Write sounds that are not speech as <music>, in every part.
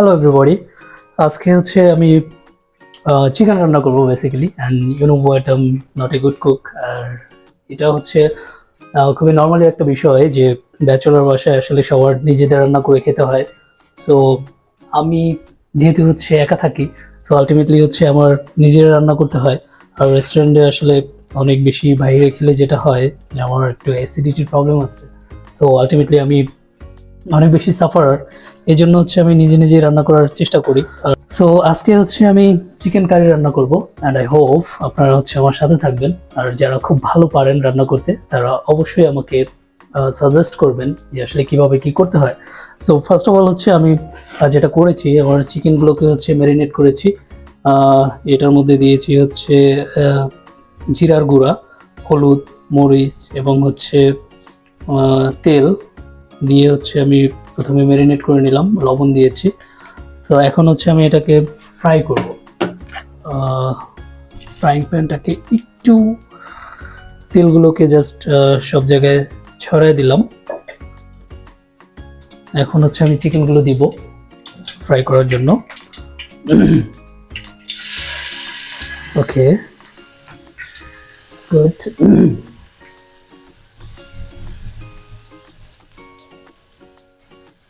Hello everybody আজকে হচ্ছে আমি চিকেন রান্না করব basically and you know what am not a good cook আর এটা হচ্ছে খুবই নর্মালি একটা বিষয় যে ব্যাচেলর বাসায় আসলে সবার নিজেদের রান্না করে খেতে হয়। সো আমি যেহেতু হচ্ছে একা থাকি সো আলটিমেটলি হচ্ছে আমার নিজের রান্না করতে হয়। আর রেস্টুরেন্টে আসলে অনেক বেশি বাইরে খেলে যেটা হয়, যে আমার একটু অ্যাসিডিটির প্রবলেম আছে। সো আলটিমেটলি আমি অনেক বেশি সাফার এই জন্য হচ্ছে আমি নিজে নিজে রান্না করার চেষ্টা করি। সো আজকে হচ্ছে আমি চিকেন কারি রান্না করব অ্যান্ড আই হোপ আপনারা হচ্ছে আমার সাথে থাকবেন। আর যারা খুব ভালো পারেন রান্না করতে, তারা অবশ্যই আমাকে সাজেস্ট করবেন যে আসলে কীভাবে কি করতে হয়। সো ফার্স্ট অফ অল হচ্ছে আমি যেটা করেছি, আমার চিকেনগুলোকে হচ্ছে ম্যারিনেট করেছি। এটার মধ্যে দিয়েছি হচ্ছে জিরার গুঁড়া, হলুদ, মরিচ এবং হচ্ছে তেল। দিয়ে হচ্ছে আমি প্রথমে ম্যারিনেট করে নিলাম, লবণ দিয়েছি। তো এখন হচ্ছে আমি এটাকে ফ্রাই করব। ফ্রাইং প্যানটাকে একটু তেলগুলোকে জাস্ট সব জায়গায় ছড়াই দিলাম। এখন হচ্ছে আমি চিকেনগুলো দিব ফ্রাই করার জন্য। <clears throat> ওকে গুড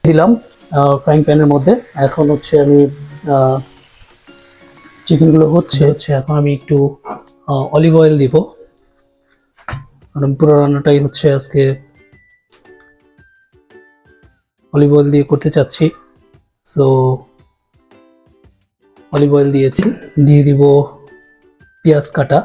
দিলাম ফ্রাইং প্যানের মধ্যে। এখন হচ্ছে আমি চিকেনগুলো হচ্ছে হচ্ছে এখন আমি একটু অলিভ অয়েল দিব। কারণ পুরো রান্নাটাই হচ্ছে আজকে অলিভ অয়েল দিয়ে করতে চাচ্ছি। সো অলিভ অয়েল দিয়েছি, দিয়ে দিব পেঁয়াজ কাটা।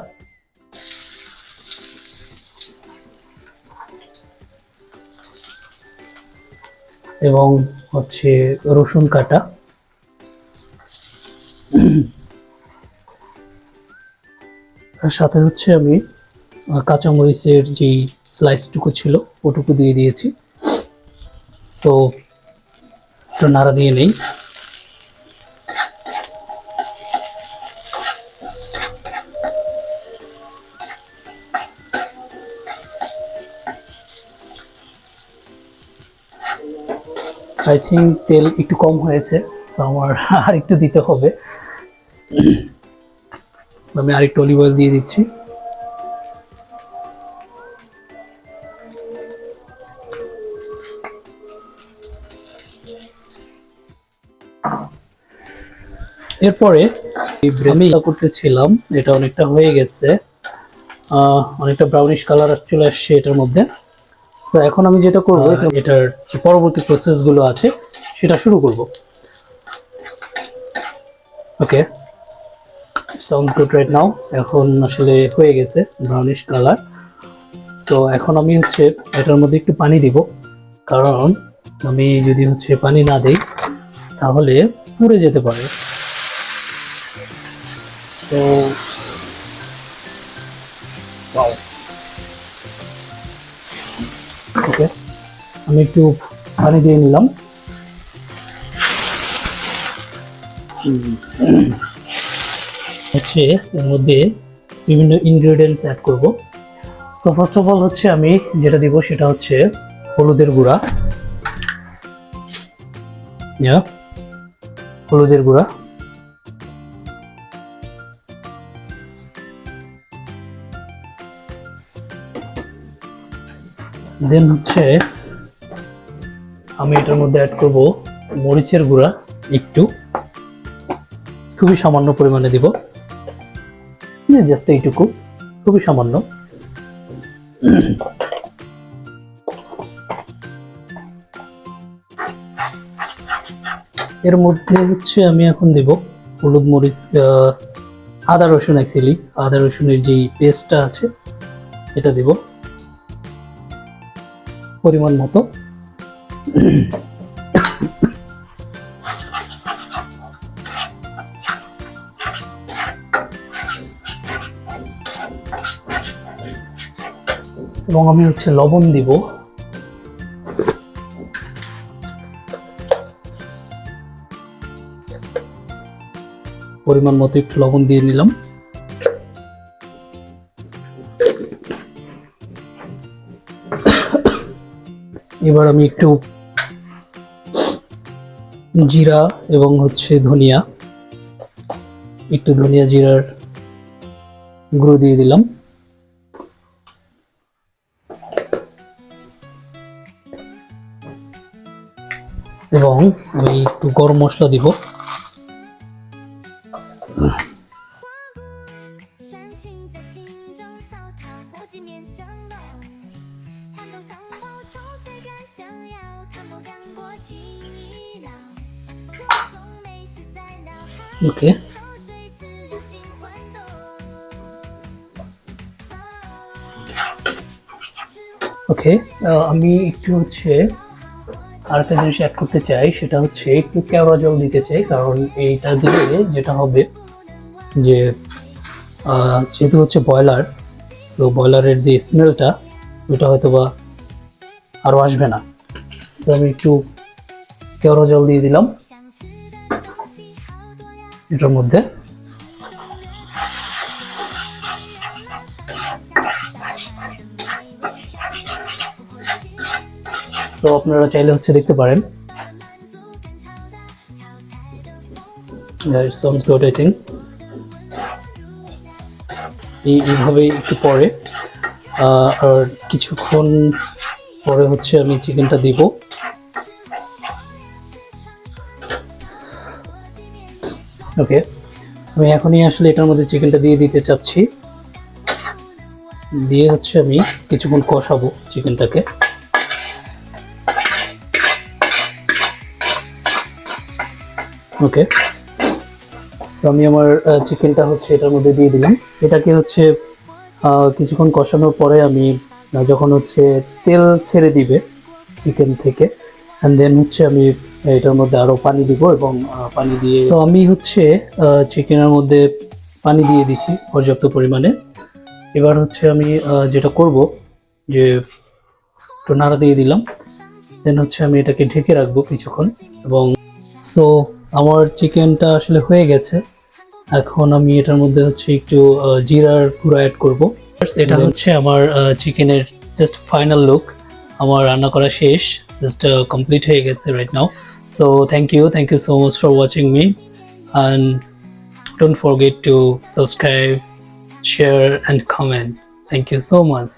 এবং হচ্ছে রসুন কাটা। সাথে হচ্ছে আমি কাঁচা কাঁচামরিচের যেই স্লাইসটুকু ছিল, ওটুকু দিয়ে দিয়েছি। তো, একটু নাড়া দিয়ে নেই। আই থিঙ্ক তেল একটু কম হয়েছে আমার আর একটু দিতে হবে। আমি আরেকটু অলিভ অয়েল দিয়ে দিচ্ছি। এরপরে আমি করতেছিলাম এটা অনেকটা হয়ে গেছে। আহ, অনেকটা ব্রাউনিশ কালার চলে আসছে এটার মধ্যে। সো এখন আমি যেটা করব এটার যে পরবর্তী প্রসেসগুলো আছে সেটা শুরু করব। Okay sounds good right now এখন আসলে হয়ে গেছে ব্রাউনিশ কালার সো এখন আমি হচ্ছে এটার মধ্যে একটু পানি দিব। কারণ আমি যদি হচ্ছে পানি না দেই তাহলে পুড়ে যেতে পারে। তো ওকে আমি একটু পানি দিয়ে নিলাম। হচ্ছে এর মধ্যে বিভিন্ন ইনগ্রেডিয়েন্টস অ্যাড করব। সো ফার্স্ট অফ অল হচ্ছে আমি যেটা দিব সেটা হচ্ছে হলুদের গুঁড়া। হলুদের গুঁড়া। দেন হচ্ছে আমি এটার মধ্যে অ্যাড করব মরিচের গুঁড়া একটু। খুবই সামান্য পরিমাণে দিব। জাস্ট এইটুকু। খুবই সামান্য। এর মধ্যে হচ্ছে আমি এখন দেব হলুদ মরিচ আদা রসুন অ্যাকচুয়ালি আদা রসুনের যেই পেস্টটা আছে, এটা দেব। পরিমাণ মতো। এবং আমি হচ্ছে লবণ দিব। পরিমাণ মতো একটু লবণ দিয়ে নিলাম। এবার আমি একটু জিরা এবং হচ্ছে ধনিয়া, একটু ধনিয়া জিরার গুঁড়ো দিয়ে দিলাম। এবং আমি একটু গরম মশলা দিব। ওকে ওকে uh, আমি একটু হচ্ছে আরেকটা জিনিস অ্যাড করতে চাই, সেটা হচ্ছে একটু কেওড়া জল দিতে চাই, কারণ এইটা দিলে যেটা হবে যে যেহেতু হচ্ছে ব্রয়লার সো ব্রয়লারের যে স্মেলটা ওটা হয়তো বা আরও আসবে না। সো আমি একটু কেওড়া জল দিয়ে দিলাম। এটার মধ্যে। তো আপনারা চাইলে হচ্ছে দেখতে পারেন। এইভাবে আই এইভাবেই একটু পরে। আর কিছুক্ষণ পরে হচ্ছে আমি চিকেনটা দিব। ওকে আমি এখনই আসলে এটার মধ্যে চিকেনটা দিয়ে দিতে চাচ্ছি। দিয়ে হচ্ছে আমি কিছুক্ষণ কষাবো চিকেনটাকে ওকে সো আমি আমার চিকেনটা হচ্ছে এটার মধ্যে দিয়ে দিলাম। এটাকে হচ্ছে কিছুক্ষণ কষানোর পরে আমি যখন হচ্ছে তেল ছেড়ে দিবে চিকেন থেকে অ্যান্ড দেন হচ্ছে আমি এটার মধ্যে আরও পানি দিব এবং পানি দিয়ে সো আমি হচ্ছে চিকেনের মধ্যে পানি দিয়ে দিছি পর্যাপ্ত পরিমাণে। এবার হচ্ছে আমি যেটা করব যে একটু নাড়া দিয়ে দিলাম দেন হচ্ছে আমি এটাকে ঢেকে রাখব কিছুক্ষণ এবং সো আমার চিকেনটা আসলে হয়ে গেছে। এখন আমি এটার মধ্যে হচ্ছে একটু জিরার গুঁড়ো অ্যাড করব। এটা হচ্ছে আমার চিকেনের জাস্ট ফাইনাল লুক আমার রান্না করা শেষ জাস্ট কমপ্লিট হয়ে গেছে right now so thank you. Thank you so much for watching me. And don't forget to subscribe share and comment. Thank you so much.